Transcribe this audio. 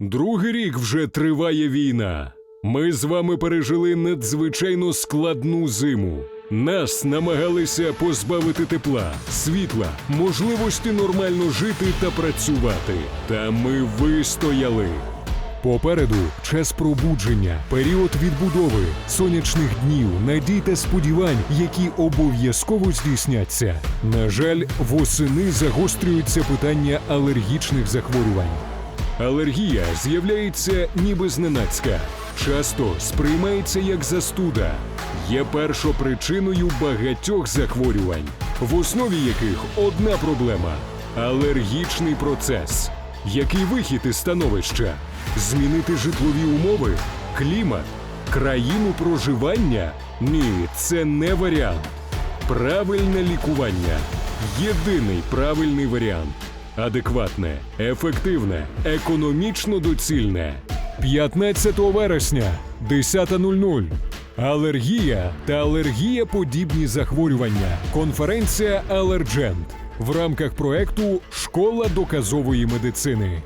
Другий рік вже триває війна. Ми з вами пережили надзвичайно складну зиму. Нас намагалися позбавити тепла, світла, можливості нормально жити та працювати. Та ми вистояли. Попереду час пробудження, період відбудови, сонячних днів, надій та сподівань, які обов'язково здійсняться. На жаль, восени загострюються питання алергічних захворювань. Алергія з'являється ніби зненацька, часто сприймається як застуда, є першопричиною багатьох захворювань, в основі яких одна проблема алергічний процес. Який вихід із становища? Змінити житлові умови, клімат, країну проживання? Ні, це не варіант. Правильне лікування єдиний правильний варіант. Адекватне, ефективне, економічно доцільне. 15 вересня, 10.00. Алергія та алергія подібні захворювання. Конференція Алерджент в рамках проекту Школа доказової медицини.